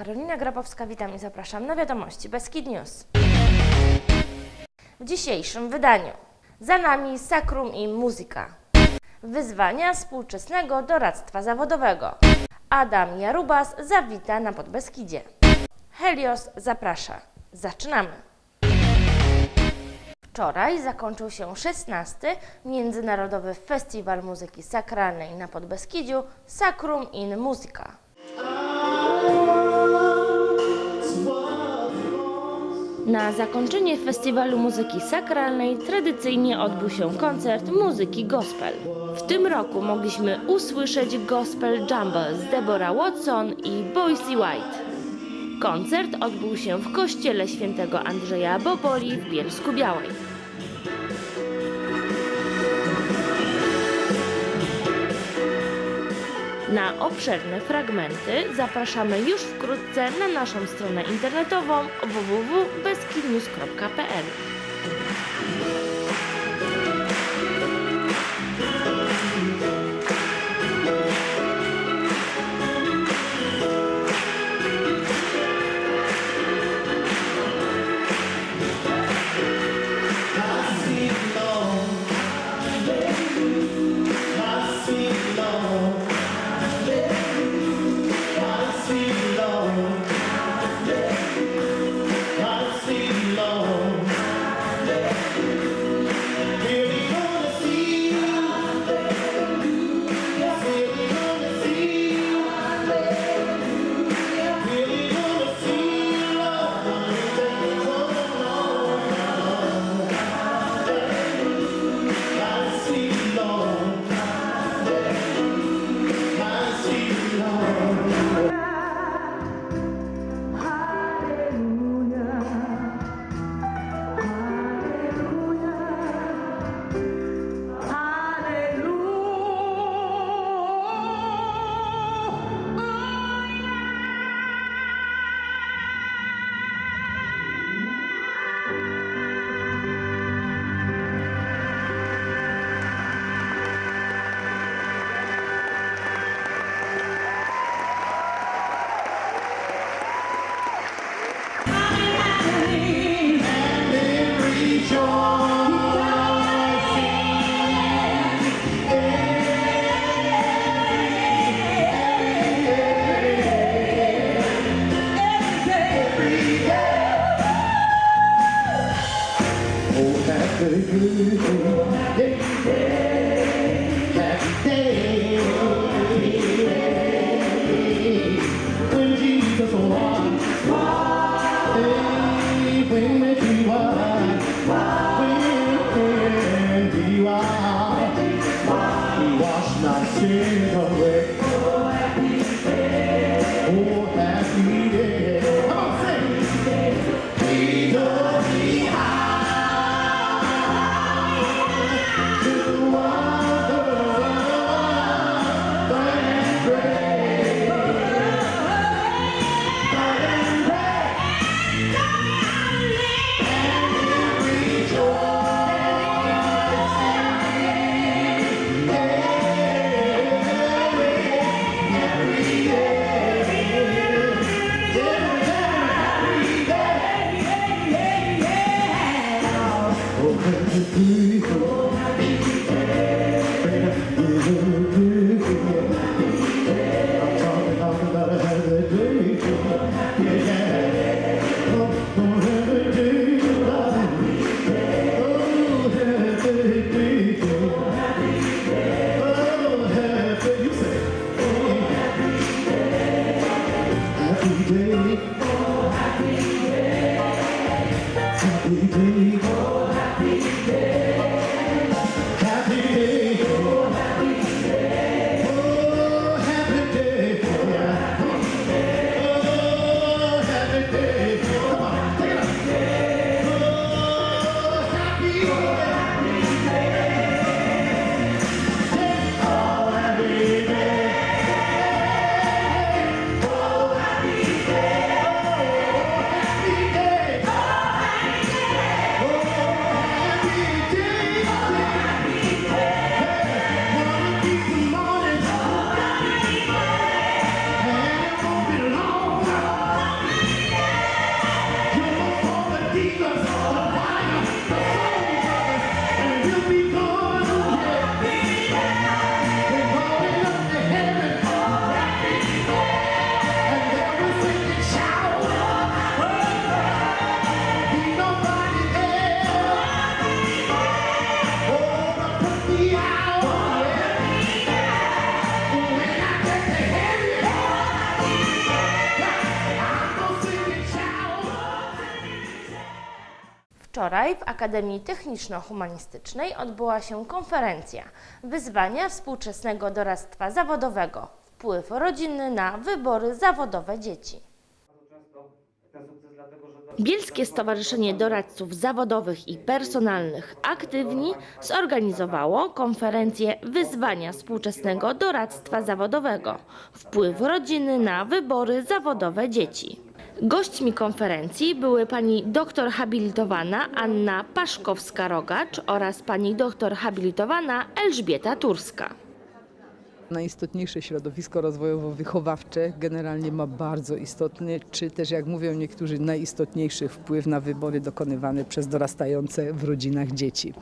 Karolina Grabowska, witam i zapraszam na wiadomości Beskid News. W dzisiejszym wydaniu za nami Sakrum i Muzyka. Wyzwania współczesnego doradztwa zawodowego. Adam Jarubas zawita na Podbeskidzie. Helios zaprasza. Zaczynamy. Wczoraj zakończył się 16. Międzynarodowy Festiwal Muzyki Sakralnej na Podbeskidziu Sakrum in Musica. Na zakończenie Festiwalu Muzyki Sakralnej tradycyjnie odbył się koncert muzyki gospel. W tym roku mogliśmy usłyszeć gospel jumble z Deborah Watson i Boise White. Koncert odbył się w kościele świętego Andrzeja Boboli w Bielsku Białej. Na obszerne fragmenty zapraszamy już wkrótce na naszą stronę internetową www.beskidnews.pl. Wczoraj w Akademii Techniczno-Humanistycznej odbyła się konferencja Wyzwania współczesnego doradztwa zawodowego. Wpływ rodziny na wybory zawodowe dzieci. Bielskie Stowarzyszenie Doradców Zawodowych i Personalnych Aktywni zorganizowało konferencję Wyzwania współczesnego doradztwa zawodowego. Wpływ rodziny na wybory zawodowe dzieci. Gośćmi konferencji były pani doktor habilitowana Anna Paszkowska-Rogacz oraz pani doktor habilitowana Elżbieta Turska. Najistotniejsze środowisko rozwojowo-wychowawcze generalnie ma bardzo istotny, czy też jak mówią niektórzy, najistotniejszy wpływ na wybory dokonywane przez dorastające w rodzinach dzieci.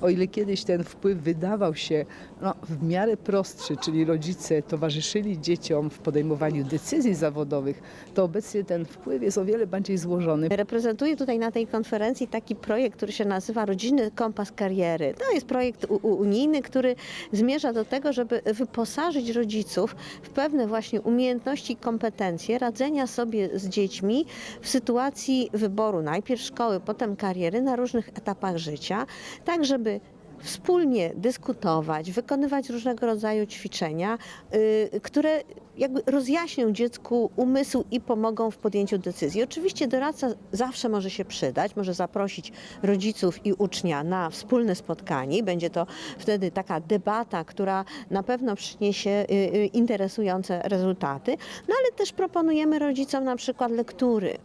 O ile kiedyś ten wpływ wydawał się no, w miarę prostszy, czyli rodzice towarzyszyli dzieciom w podejmowaniu decyzji zawodowych, to obecnie ten wpływ jest o wiele bardziej złożony. Reprezentuję tutaj na tej konferencji taki projekt, który się nazywa Rodzinny Kompas Kariery. To jest projekt unijny, który zmierza do tego, żeby wyposażyć rodziców w pewne właśnie umiejętności i kompetencje radzenia sobie z dziećmi w sytuacji wyboru najpierw szkoły, potem kariery na różnych etapach życia, tak żeby wspólnie dyskutować, wykonywać różnego rodzaju ćwiczenia, y, które jakby rozjaśnią dziecku umysł i pomogą w podjęciu decyzji. Oczywiście doradca zawsze może się przydać, może zaprosić rodziców i ucznia na wspólne spotkanie. Będzie to wtedy taka debata, która na pewno przyniesie y, y, interesujące rezultaty. No ale też proponujemy rodzicom na przykład lektury.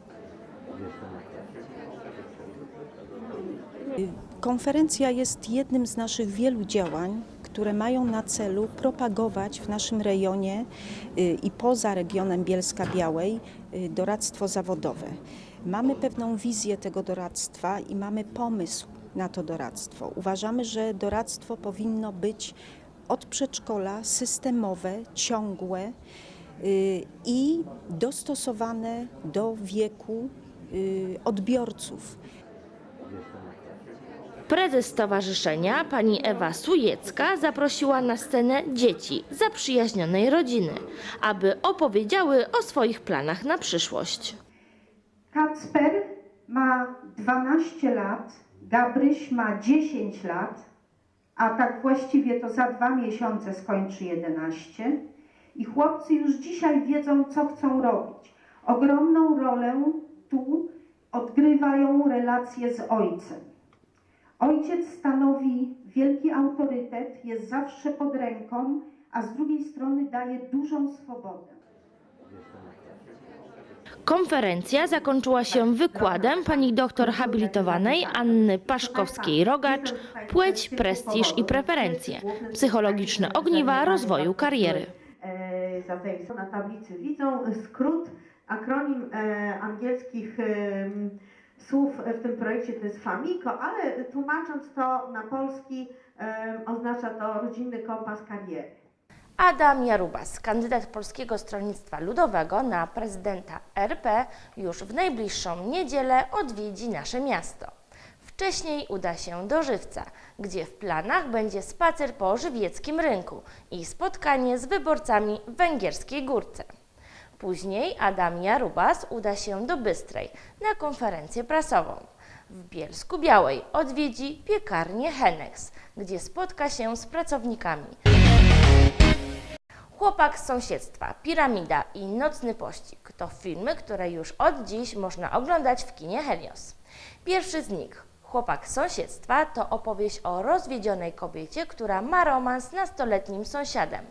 Konferencja jest jednym z naszych wielu działań, które mają na celu propagować w naszym rejonie y, i poza regionem Bielska Białej y, doradztwo zawodowe. Mamy pewną wizję tego doradztwa i mamy pomysł na to doradztwo. Uważamy, że doradztwo powinno być od przedszkola systemowe, ciągłe y, i dostosowane do wieku odbiorców. Prezes stowarzyszenia, pani Ewa Sujecka, zaprosiła na scenę dzieci zaprzyjaźnionej rodziny, aby opowiedziały o swoich planach na przyszłość. Kacper ma 12 lat, Gabryś ma 10 lat, a tak właściwie to za dwa miesiące skończy 11. I chłopcy już dzisiaj wiedzą, co chcą robić. Ogromną rolę tu odgrywają relacje z ojcem. Ojciec stanowi wielki autorytet, jest zawsze pod ręką, a z drugiej strony daje dużą swobodę. Konferencja zakończyła się wykładem pani doktor habilitowanej Anny Paszkowskiej-Rogacz Płeć, prestiż i preferencje. Psychologiczne ogniwa rozwoju kariery. e, zatem na tablicy widzą skrót, akronim e, angielskich słów w tym projekcie to jest FAMIKO, ale tłumacząc to na polski oznacza to rodzinny kompas kariery. Adam Jarubas, kandydat Polskiego Stronnictwa Ludowego na prezydenta RP, już w najbliższą niedzielę odwiedzi nasze miasto. Wcześniej uda się do Żywca, gdzie w planach będzie spacer po żywieckim rynku i spotkanie z wyborcami w Węgierskiej Górce. Później Adam Jarubas uda się do Bystrej na konferencję prasową. W Bielsku Białej odwiedzi piekarnię Henex, gdzie spotka się z pracownikami Chłopak z sąsiedztwa, Piramida i Nocny Pościg to filmy, które już od dziś można oglądać w kinie Helios. Pierwszy z nich, Chłopak z sąsiedztwa, to opowieść o rozwiedzionej kobiecie, która ma romans z nastoletnim sąsiadem,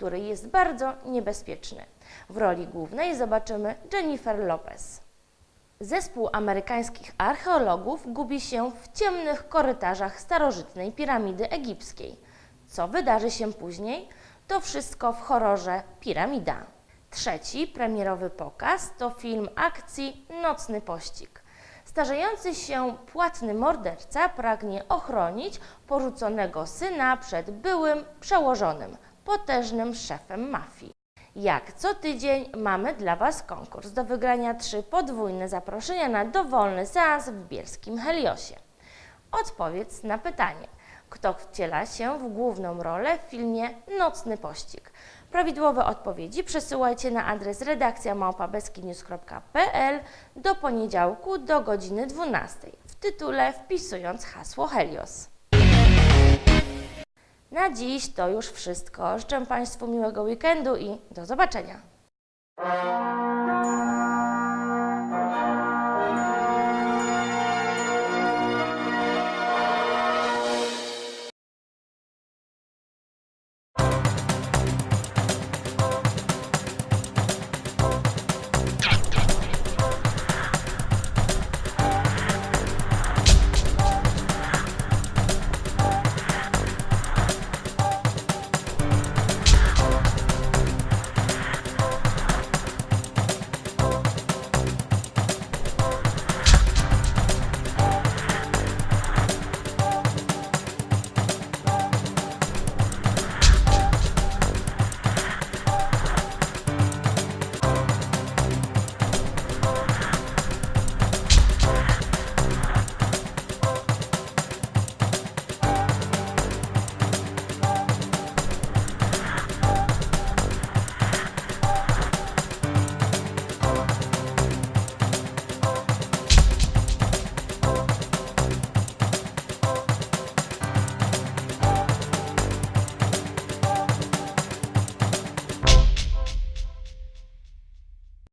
który jest bardzo niebezpieczny. W roli głównej zobaczymy Jennifer Lopez. Zespół amerykańskich archeologów gubi się w ciemnych korytarzach starożytnej piramidy egipskiej. Co wydarzy się później? To wszystko w horrorze Piramida. Trzeci premierowy pokaz to film akcji Nocny Pościg. Starzejący się płatny morderca pragnie ochronić porzuconego syna przed byłym przełożonym, potężnym szefem mafii. Jak co tydzień mamy dla Was konkurs do wygrania trzy podwójne zaproszenia na dowolny seans w bielskim Heliosie. Odpowiedz na pytanie, Kto wciela się w główną rolę w filmie Nocny Pościg? Prawidłowe odpowiedzi przesyłajcie na adres redakcja do poniedziałku do godziny 12 w tytule wpisując hasło Helios. Na dziś to już wszystko. Życzę Państwu miłego weekendu i do zobaczenia.